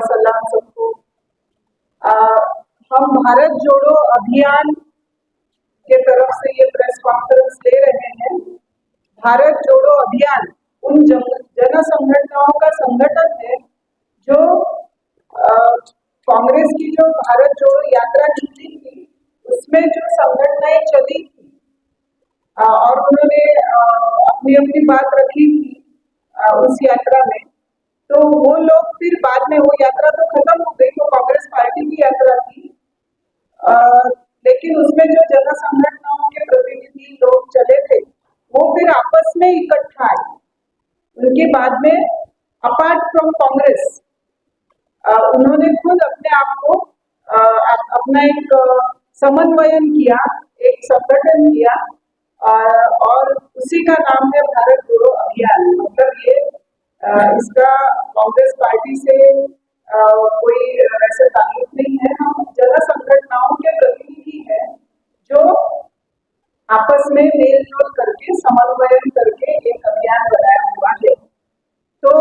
सलाम सबको हम भारत जोड़ो अभियान के तरफ़ से ये प्रेस कॉन्फ्रेंस ले रहे हैं। भारत जोड़ो अभियान उन जन, जन संगठनों का संगठन है जो कांग्रेस की जो भारत जोड़ो यात्रा निकली थी उसमें जो संगठनाएँ चली थी अ, और उन्होंने अपनी अपनी बात रखी थी अ, उस यात्रा में। तो वो लोग फिर बाद में वो यात्रा तो खत्म हो गई वो कांग्रेस पार्टी की यात्रा थी। अ, लेकिन उसमें जो जन के प्रतिनिधि लोग चले थे वो फिर आपस में इकट्ठा आए। उनके बाद में अपार्ट फ्रॉम कांग्रेस उन्होंने खुद अपने आप को अपना एक समन्वयन किया एक संगठन किया और उसी का नाम है भारत जोड़ो अभियान। मतलब ये इसका कांग्रेस पार्टी से कोई ऐसे ताल्लुक नहीं है। हम जन संगठनाओं के प्रतिनिधि हैं जो आपस में मेल जोल करके, समन्वयन करके एक अभियान बनाया हुआ है। तो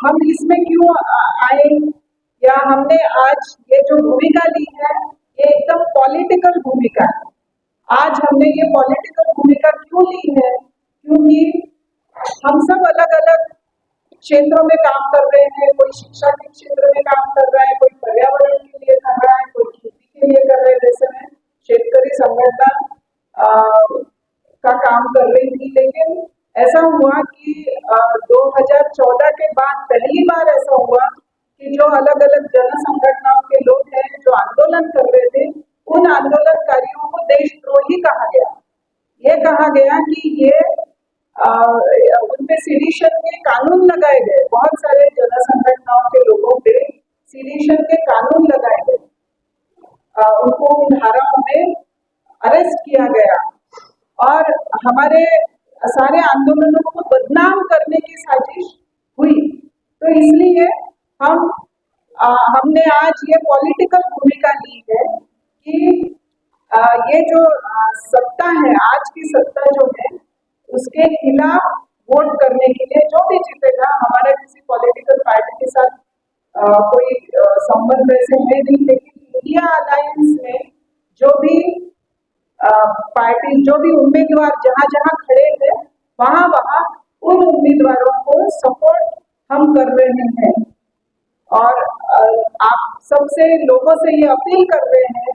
हम इसमें क्यों आए? या हमने आज ये जो भूमिका ली है, ये एकदम पॉलिटिकल भूमिका है। आज हमने ये पॉलिटिकल भूमिका क्यों ली है? क्योंकि हम सब अलग अलग क्षेत्रों में काम कर रहे हैं कोई शिक्षा के क्षेत्र में काम कर रहा है कोई पर्यावरण के लिए कर रहा है कोई खेती के लिए कर रहा है। जैसे मैं शेतकरी संगठन का काम कर रही थी लेकिन ऐसा हुआ कि अ, 2014 के बाद पहली बार ऐसा हुआ कि जो अलग अलग जन संगठनों के लोग हैं जो आंदोलन कर रहे थे उन आंदोलनकारियों को देशद्रोही कहा गया। ये कहा गया कि ये उनपे सिडिशन के कानून लगाए गए। बहुत सारे जन संगठनों के लोगों पे सिडिशन के कानून लगाए गए। उनको उन धाराओं में अरेस्ट किया गया। और हमारे सारे आंदोलनों को बदनाम करने की साजिश हुई। तो इसलिए हम अ, हमने आज ये पॉलिटिकल भूमिका ली है कि अ, ये जो सत्ता है आज की सत्ता जो है उसके खिलाफ वोट करने के लिए जो भी जीतेगा हमारा किसी पॉलिटिकल पार्टी के साथ अ, कोई संबंध ऐसे है नहीं लेकिन इंडिया अलायंस में जो भी पार्टी जो भी उम्मीदवार जहाँ जहाँ खड़े थे वहाँ वहाँ उन उम्मीदवारों को सपोर्ट हम कर रहे हैं। और आप सबसे लोगों से ये अपील कर रहे हैं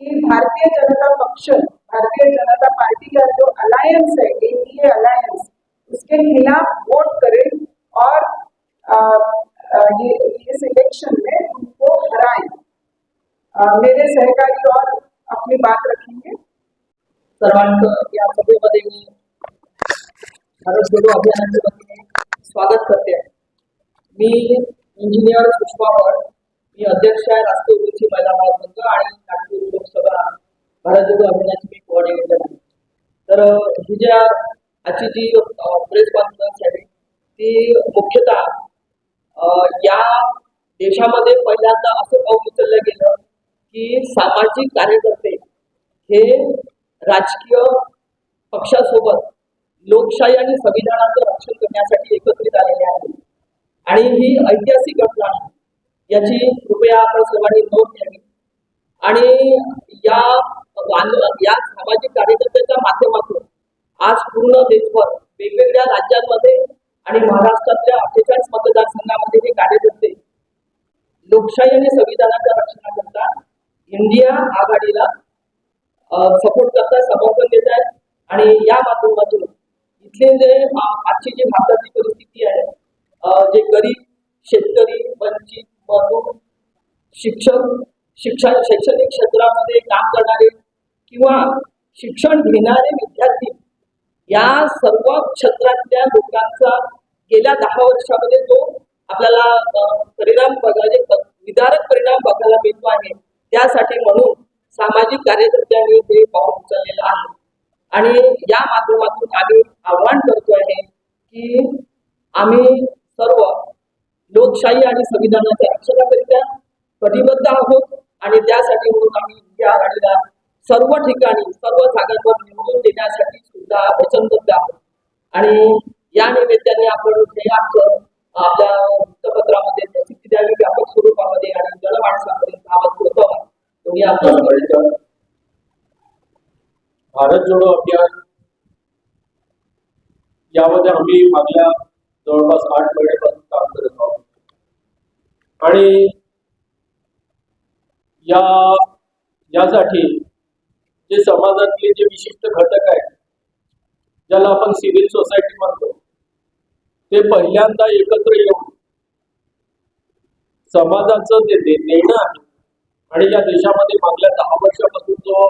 कि भारतीय जनता पक्ष भारतीय जनता पार्टी का जो अलायंस है एनडीए अलायंस उसके खिलाफ वोट करें और अ, ये इस इलेक्शन में उनको हराएँ। मेरे सहकारी और अपनी बात रखेंगे। स्वागत करते आहे. मी इंजिनियर सुषमा भट मी अध्यक्ष आहे राष्ट्रीय ओबीसी महिला महासंघ आणि नागपूर लोकसभा भारत जोडो अभियानाची मी कोऑर्डिनेटर आहे. तर ही ज्या आजची जी प्रेस कॉन्फरन्स आहे ती मुख्यतः या देशामध्ये पहिल्यांदा असं पाऊल उचललं गेलं की सामाजिक कार्यकर्ते हे राजकीय पक्षासोबत लोकशाही आणि संविधानाचं रक्षण करण्यासाठी एकत्रित आलेले आहेत. आणि ही ऐतिहासिक घटना आहे. याची कृपया आपण सर्वांनी नोंद घ्यावी. आणि या आंदोलन या सामाजिक कार्यकर्त्याच्या माध्यमातून आज पूर्ण देशभर वेगवेगळ्या राज्यांमध्ये आणि महाराष्ट्रातल्या अठ्ठेचाळीस मतदारसंघामध्ये हे कार्यकर्ते लोकशाही आणि संविधानाच्या रक्षणाकरता इंडिया आघाडीला सपोर्ट करतात समर्थन देत आहेत आणि या माध्यमातून इथले जे आजची जी भारताची परिस्थिती आहे जे गरीब शेतकरी वंचित शिक्षक शिक्षण शैक्षणिक क्षेत्रामध्ये काम करणारे किंवा शिक्षण घेणारे विद्यार्थी या सर्व क्षेत्रातल्या लोकांचा गेल्या दहा वर्षामध्ये जो आपल्याला परिणाम बघायला म्हणजे विदारक परिणाम बघायला मिळतो आहे. त्यासाठी म्हणून सामाजिक कार्यकर्त्यांनी ते पाऊल उचललेलं आहे. आणि या माध्यमातून आम्ही आव्हान करतो आहे की आम्ही सर्व लोकशाही आणि संविधानाच्या रक्षणाकरिता कटिबद्ध आहोत आणि त्यासाठी म्हणून आम्ही या आघाडीला सर्व ठिकाणी सर्व जागांवर निवडून देण्यासाठी सुद्धा वचनबद्ध आहोत. आणि या निमित्ताने आपण हे आमचं आपल्या वृत्तपत्रामध्ये प्रसिद्धी द्यावी व्यापक स्वरूपामध्ये कोणी तुम्ही आपण भारत जोडो अभियान. यामध्ये आम्ही मागल्या जवळपास आठ महिन्यापासून काम करत आहोत. आणि या यासाठी जे समाजातले जे विशिष्ट घटक आहेत ज्याला आपण सिव्हिल सोसायटी म्हणतो ते पहिल्यांदा एकत्र येऊन समाजाचं जे दे- देणं आहे आणि या देशामध्ये मागल्या दहा वर्षापासून जो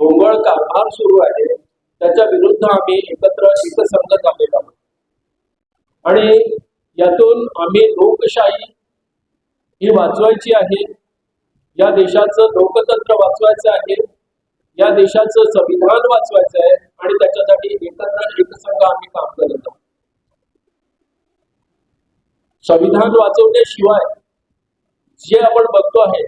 भोंगळ कारभार सुरू आहे त्याच्या विरुद्ध आम्ही एकत्र एकसंगत आलेलो आहोत. आणि यातून आम्ही लोकशाही ही वाचवायची आहे. या देशाचं लोकतंत्र वाचवायचं आहे. या देशाचं संविधान वाचवायचं आहे आणि त्याच्यासाठी एकत्र एकसंघ आम्ही काम करत आहोत. संविधान वाचवण्याशिवाय जे आपण बघतो आहे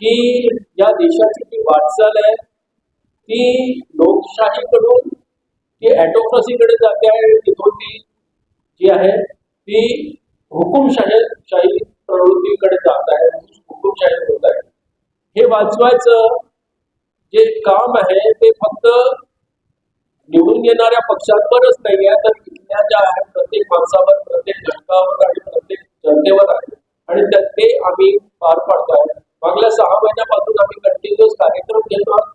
की या देशाची जी वाटचाल आहे ती लोकशाहीकडून ती ॲटोक्रसीकडे जाते आहे. तिथून ती जी आहे ती हुकुमशाही शाही प्रवृत्तीकडे जात आहे म्हणजे हुकुमशाही होत आहे. हे वाचवायचं जे काम आहे ते फक्त निवडून येणाऱ्या पक्षांवरच नाही आहे. तर इथल्या ज्या आहेत प्रत्येक माणसावर प्रत्येक घटकावर आणि प्रत्येक जनतेवर आहे. आणि ते आम्ही पार पाडतो आहे मागल्या सहा महिन्यापासून आम्ही कंटिन्युअस कार्यक्रम घेतो आहोत,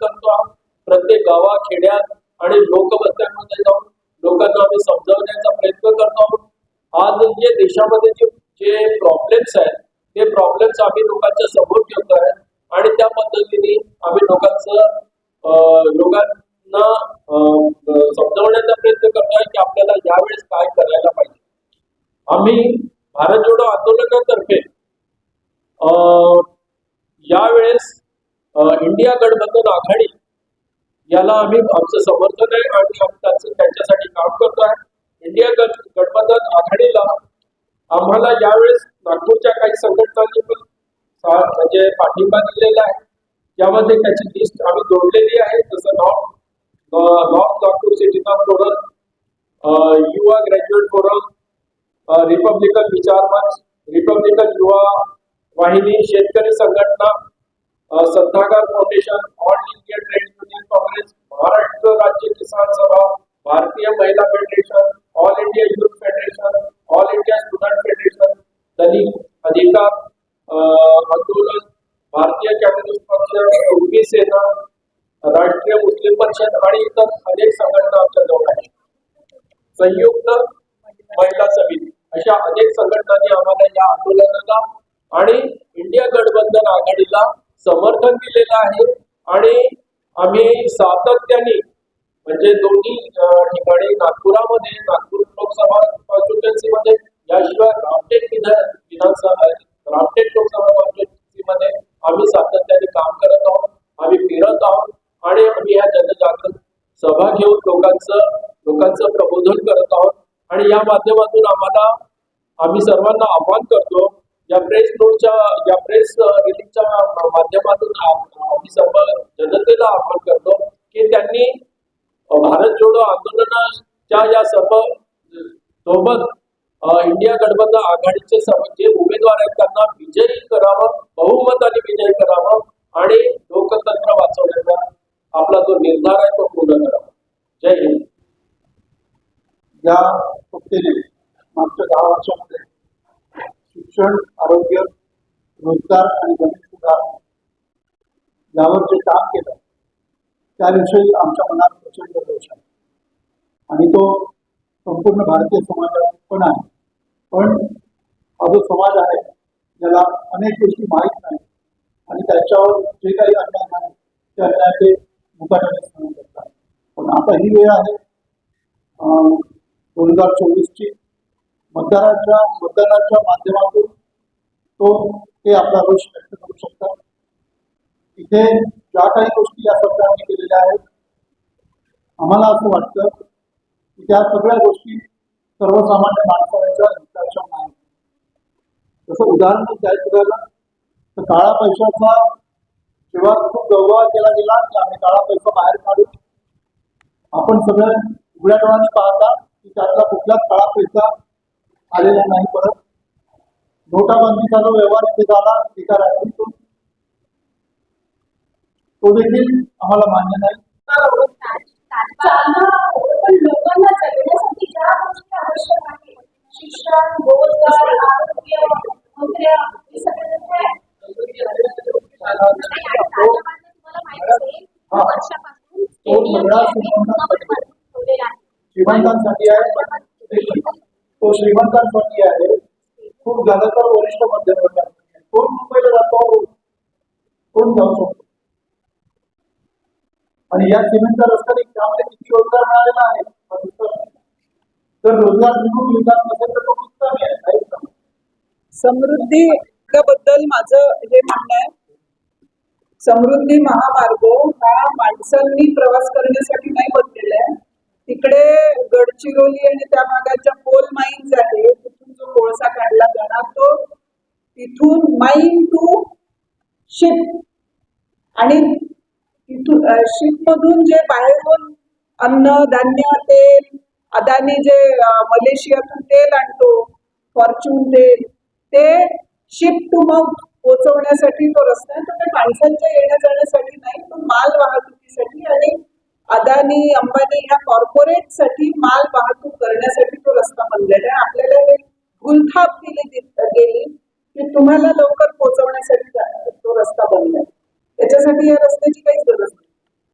करतो आहोत प्रत्येक गावा खेड्यात आणि लोकवस्त्यांमध्ये जाऊन लोकांना आम्ही समजवण्याचा प्रयत्न करतो आहोत आज जे देशामध्ये जे जे प्रॉब्लेम्स आहेत ते प्रॉब्लेम्स आम्ही लोकांच्या समोर ठेवतो आहे आणि त्या पद्धतीने आम्ही लोकांचं अं, लोकांना अं, समजवण्याचा प्रयत्न करतोय की आपल्याला यावेळेस काय करायला पाहिजे आम्ही भारत जोडो आंदोलनातर्फे यावेळेस इंडिया गठबंधन आघाडी याला आम्ही आमचं समर्थन आहे आणि आम्ही त्याचं त्यांच्यासाठी काम करतो आहे. इंडिया गट गठबंधन आघाडीला आम्हाला यावेळेस नागपूरच्या काही संघटनांनी पण म्हणजे पाठिंबा दिलेला आहे. यामध्ये त्याची लिस्ट आम्ही जोडलेली आहे. जसं नॉर्थ नॉर्थ नागपूर सिटीचा फोरम युवा ग्रॅज्युएट फोरम रिपब्लिकन विचार मंच रिपब्लिकन युवा वाहिनी शेतकरी संघटना सत्तागार foundation all India trade union congress Maharashtra राज्य किसान सभा भारतीय महिला federation all India youth federation all India student federation दलित अधिकार अं, आंदोलन भारतीय कम्युनिस्ट पक्ष उर्मी सेना राष्ट्रीय मुस्लिम परिषद आणि इतर अनेक संघटना आमच्या जवळ आहेत संयुक्त महिला समिती अशा अनेक आम्हाला या आंदोलनाला आणि इंडिया गठबंधन आघाडीला समर्थन दिलेलं आहे. आणि आम्ही सातत्याने म्हणजे दोन्ही ठिकाणी नागपुरामध्ये नागपूर लोकसभा कॉन्स्टिट्युएन्सीमध्ये याशिवाय रामटेक विधान विधानसभा रामटेक लोकसभा कॉन्स्टिट्युएन्सीमध्ये आम्ही सातत्याने काम करत आहोत. आम्ही फिरत आहोत. आणि आम्ही या जनजागृत सभा घेऊन लोकांचं लोकांचं प्रबोधन करत आहोत. आणि या माध्यमातून आम्हाला आम्ही सर्वांना आव्हान करतो या प्रेस नोटच्या या प्रेस रिलीजच्या माध्यमातून आम्ही सर्व जनतेला आव्हान करतो की त्यांनी भारत जोडो आंदोलनाच्या या सर्व सोबत इंडिया गठबंधन आघाडीचे जे उमेदवार आहेत त्यांना विजयी करावं बहुमताने विजयी करावं आणि लोकतंत्र वाचवण्याचा आपला जो निर्धार आहे तो पूर्ण करावा. जय हिंद. या मागच्या दहा वर्षामध्ये शिक्षण आरोग्य रोजगार आणि गणित सुधार यावर जे काम केलं त्याविषयी आमच्या मनात प्रचंड दोष आहे आणि तो संपूर्ण भारतीय समाजात पण आहे. पण हा जो समाज आहे ज्याला अनेक गोष्टी माहीत नाही आणि त्याच्यावर जे काही अन्याय आहे ते अन्यायाचे मुकाट्याने सहन करतात. पण आता ही वेळ आहे दोन हजार चोवीसची. मतदाराच्या मतदानाच्या माध्यमातून तो ते आपला रोष व्यक्त करू शकतात. इथे ज्या काही गोष्टी या सरकारने केलेल्या आहेत आम्हाला असं वाटतं की त्या सगळ्या गोष्टी सर्वसामान्य माणसाच्या हिताच्या नाही जसं उदाहरण द्यायचं झालं तर काळा पैशाचा जेव्हा खूप गौरव केला गेला की आम्ही काळा पैसा बाहेर काढू. आपण सगळं उघड्या डोळ्यांनी पाहता की त्यातला कुठलाच काळा पैसा आलेला नाही परत. नोटाबंदीचा जो व्यवहार इथे झाला एका रात्रीतून तो देखील आम्हाला मान्य नाही. ठेवलेला आहे श्रीमंतांसाठी आहे. खूप झालं तर वरिष्ठ मध्यमवर्गासाठी आहे. कोण मुंबईला जातो? कोण जाऊ शकतो? आणि या सिमेंटच्या रस्त्याने त्यामध्ये किती रोजगार मिळालेला आहे? तर रोजगार मिळून विकास नसेल तर तो उत्तम आहे समृद्धी बद्दल माझं हे म्हणणं आहे. समृद्धी महामार्ग हा माणसांनी प्रवास करण्यासाठी नाही बनलेला आहे. गडचिरोली आणि त्या भागाच्या कोल माईन्स आहे. तिथून जो कोळसा काढला जाणार तो तिथून माईन टू शिप आणि तिथून शिप मधून जे बाहेरून अन्न धान्य तेल अदानी जे मलेशियातून तेल आणतो फॉर्च्यून तेल ते शिप टू माउथ पोहोचवण्यासाठी तो रस्ता आहे. तर ते माणसांच्या येण्या जाण्यासाठी नाही तो माल वाहतुकीसाठी आणि अदानी अंबानी ह्या कॉर्पोरेटसाठी माल वाहतूक करण्यासाठी तो रस्ता बनलेला आहे. आपल्याला हे गुलथाप दिली गेली की तुम्हाला लवकर पोहोचवण्यासाठी तो रस्ता बनलाय त्याच्यासाठी या रस्त्याची काहीच गरज नाही.